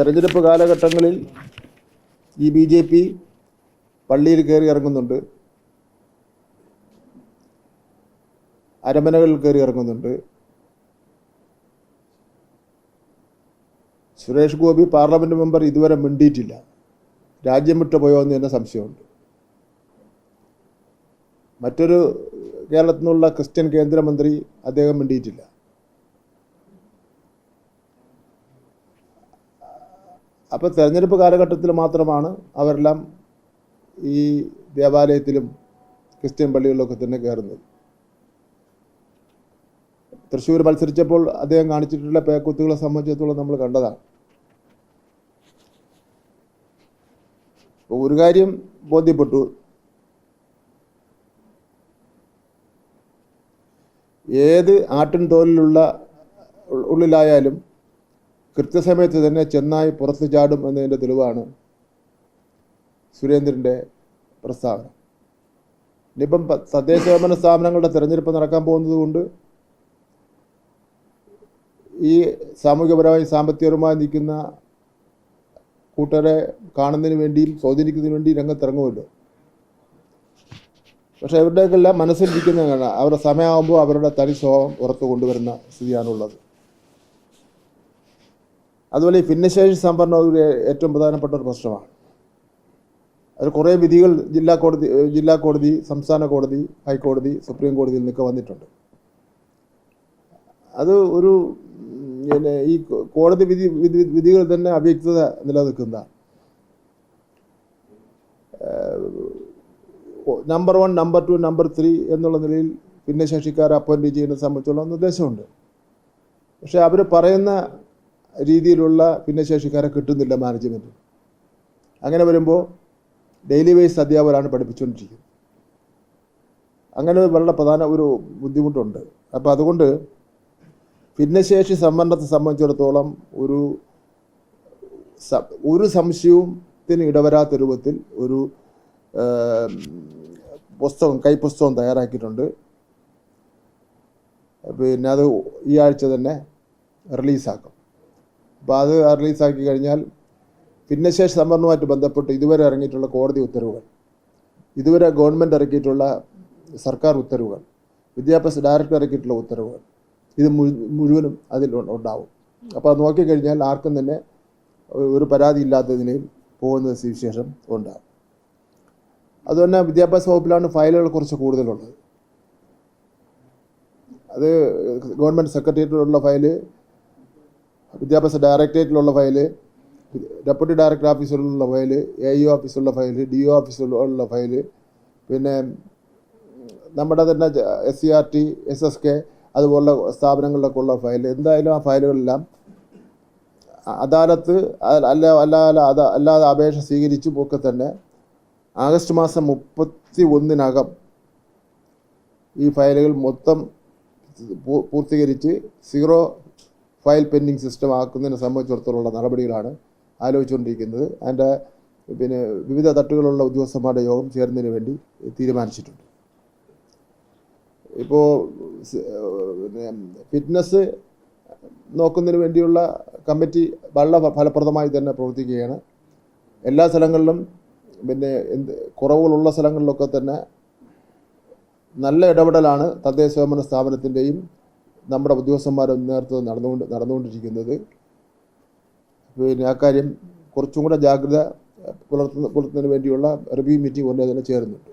തെരഞ്ഞെടുപ്പ് കാലഘട്ടങ്ങളിൽ ഈ ബി ജെ പി പള്ളിയിൽ കയറി ഇറങ്ങുന്നുണ്ട്. അരമനകളിൽ കയറി ഇറങ്ങുന്നുണ്ട്. സുരേഷ് ഗോപി പാർലമെന്റ് മെമ്പർ ഇതുവരെ മിണ്ടിയിട്ടില്ല. രാജ്യം വിട്ടു പോയോ എന്ന് തന്നെ സംശയമുണ്ട്. മറ്റൊരു കേരളത്തിൽ നിന്നുള്ള ക്രിസ്ത്യൻ കേന്ദ്രമന്ത്രി അദ്ദേഹം മിണ്ടിയിട്ടില്ല. അപ്പോൾ തെരഞ്ഞെടുപ്പ് കാലഘട്ടത്തിൽ മാത്രമാണ് അവരെല്ലാം ഈ ദേവാലയത്തിലും ക്രിസ്ത്യൻ പള്ളികളിലൊക്കെ തന്നെ കയറുന്നത്. തൃശ്ശൂർ മത്സരിച്ചപ്പോൾ അദ്ദേഹം കാണിച്ചിട്ടുള്ള പേക്കുത്തുകളെ സംബന്ധിച്ചിടത്തോളം നമ്മൾ കണ്ടതാണ്. ഒരു കാര്യം ബോധ്യപ്പെട്ടു. ഏത് ആട്ടിൻ തോലിലുള്ള ഉള്ളിലായാലും കൃത്യസമയത്ത് തന്നെ ചെന്നായി പുറത്ത് ചാടും എന്നതിന്റെ തെളിവാണ് സുരേന്ദ്രന്റെ പ്രസ്താവന. ഇനിയിപ്പം പ- തദ്ദേശ സ്വയംഭരണ സ്ഥാപനങ്ങളുടെ തിരഞ്ഞെടുപ്പ് നടക്കാൻ പോകുന്നത് കൊണ്ട് ഈ സാമൂഹികപരമായി സാമ്പത്തികപരമായി നിൽക്കുന്ന കൂട്ടരെ കാണുന്നതിന് വേണ്ടിയും സ്വാധീനിക്കുന്നതിന് വേണ്ടി രംഗത്തിറങ്ങുമല്ലോ. പക്ഷേ അവരുടെയൊക്കെല്ലാം മനസ്സിലിരിക്കുന്ന കാണാം അവരുടെ സമയമാകുമ്പോൾ അവരുടെ തനി സ്വഭാവം പുറത്ത് കൊണ്ടുവരുന്ന സ്ഥിതിയാണുള്ളത്. അതുപോലെ ഈ ഭിന്നശേഷി സംവരണം ഒരു ഏറ്റവും പ്രധാനപ്പെട്ട ഒരു പ്രശ്നമാണ്. അത് കുറേ വിധികൾ ജില്ലാ കോടതി ജില്ലാ കോടതി സംസ്ഥാന കോടതി ഹൈക്കോടതി സുപ്രീം കോടതിയിൽ നിന്നൊക്കെ വന്നിട്ടുണ്ട്. അത് ഒരു പിന്നെ ഈ കോടതി വിധി വിധികൾ തന്നെ അവ്യക്തത നിലനിൽക്കുന്ന number one number two number three എന്നുള്ള നിലയിൽ ഭിന്നശേഷിക്കാരെ അപ്പോയിന്റ് ചെയ്യുന്നത് സംബന്ധിച്ചുള്ള നിർദ്ദേശമുണ്ട്. പക്ഷേ അവർ പറയുന്ന രീതിയിലുള്ള ഭിന്നശേഷിക്കാരെ കിട്ടുന്നില്ല മാനേജ്മെന്റ് അങ്ങനെ വരുമ്പോൾ ഡെയിലി വേസ് അധ്യാപകരാണ് പഠിപ്പിച്ചുകൊണ്ടിരിക്കുന്നത്. അങ്ങനെ വളരെ പ്രധാന ഒരു ബുദ്ധിമുട്ടുണ്ട്. അപ്പോൾ അതുകൊണ്ട് ഭിന്നശേഷി സംവരണത്തെ സംബന്ധിച്ചിടത്തോളം ഒരു ഒരു സംശയത്തിന് ഇടവരാത്ത രൂപത്തിൽ ഒരു പുസ്തകം കൈപ്പുസ്തകം തയ്യാറാക്കിയിട്ടുണ്ട്. പിന്നെ അത് ഈ ആഴ്ച തന്നെ റിലീസാക്കും. അപ്പോൾ അത് റിലീസാക്കി കഴിഞ്ഞാൽ ഭിന്നശേഷി സംവരണവുമായിട്ട് ബന്ധപ്പെട്ട് ഇതുവരെ ഇറങ്ങിയിട്ടുള്ള കോടതി ഉത്തരവുകൾ ഇതുവരെ ഗവൺമെന്റ് ഇറക്കിയിട്ടുള്ള സർക്കാർ ഉത്തരവുകൾ വിദ്യാഭ്യാസ ഡയറക്ടർ ഇറക്കിയിട്ടുള്ള ഉത്തരവുകൾ ഇത് മുഴുവനും അതിൽ ഉണ്ടാവും. അപ്പോൾ അത് നോക്കിക്കഴിഞ്ഞാൽ ആർക്കും തന്നെ ഒരു പരാതി ഇല്ലാത്തതിനെയും പോകുന്ന വിശേഷം ഉണ്ടാകും അതുതന്നെ വിദ്യാഭ്യാസ വകുപ്പിലാണ് ഫയലുകൾ കുറച്ച് കൂടുതലുള്ളത്. അത് ഗവൺമെന്റ് സെക്രട്ടേറിയറ്റിലുള്ള ഫയൽ വിദ്യാഭ്യാസ ഡയറക്ടറേറ്റിലുള്ള ഫയൽ ഡെപ്യൂട്ടി ഡയറക്ടർ ഓഫീസിലുള്ള ഫയൽ എ ഇ ഓഫീസിലുള്ള ഫയൽ ഡി ഒ ഓഫീസിലുള്ള ഫയൽ പിന്നെ നമ്മുടെ തന്നെ S C R T S S K അതുപോലുള്ള സ്ഥാപനങ്ങളിലൊക്കെ ഉള്ള ഫയൽ എന്തായാലും ആ ഫയലുകളെല്ലാം അദാലത്ത് അല്ല അല്ല അല്ലാതെ അല്ലാതെ അപേക്ഷ സ്വീകരിച്ചും ഒക്കെ തന്നെ ആഗസ്റ്റ് മാസം മുപ്പത്തി ഒന്നിനകം ഈ ഫയലുകൾ മൊത്തം പൂർത്തീകരിച്ച് സീറോ ഫയൽ പെൻഡിങ് സിസ്റ്റം ആക്കുന്നതിനെ സംബന്ധിച്ചിടത്തോളം നടപടികളാണ് ആലോചിച്ചുകൊണ്ടിരിക്കുന്നത്. അതിന്റെ പിന്നെ വിവിധ തട്ടുകളുള്ള ഉദ്യോഗസ്ഥന്മാരുടെ യോഗം ചേരുന്നതിന് വേണ്ടി തീരുമാനിച്ചിട്ടുണ്ട്. ഇപ്പോൾ ഫിറ്റ്നസ് നോക്കുന്നതിന് വേണ്ടിയുള്ള കമ്മിറ്റി വളരെ ഫലപ്രദമായി തന്നെ പ്രവർത്തിക്കുകയാണ്. എല്ലാ സ്ഥലങ്ങളിലും പിന്നെ എന്ത് കുറവുകളുള്ള സ്ഥലങ്ങളിലൊക്കെ തന്നെ നല്ല ഇടപെടലാണ് തദ്ദേശ സ്വയംഭരണ സ്ഥാപനത്തിന്റെയും നമ്മുടെ ഉദ്യോഗസ്ഥന്മാരുടെ നേതൃത്വം നടന്നുകൊണ്ട് നടന്നുകൊണ്ടിരിക്കുന്നത്. പിന്നെ അക്കാര്യം കുറച്ചും കൂടെ ജാഗ്രത പുലർത്തുന്ന പുലർത്തുന്നതിന് വേണ്ടിയുള്ള റിവ്യൂ മീറ്റിംഗ് ഉടനെ തന്നെ ചേരുന്നുണ്ട്.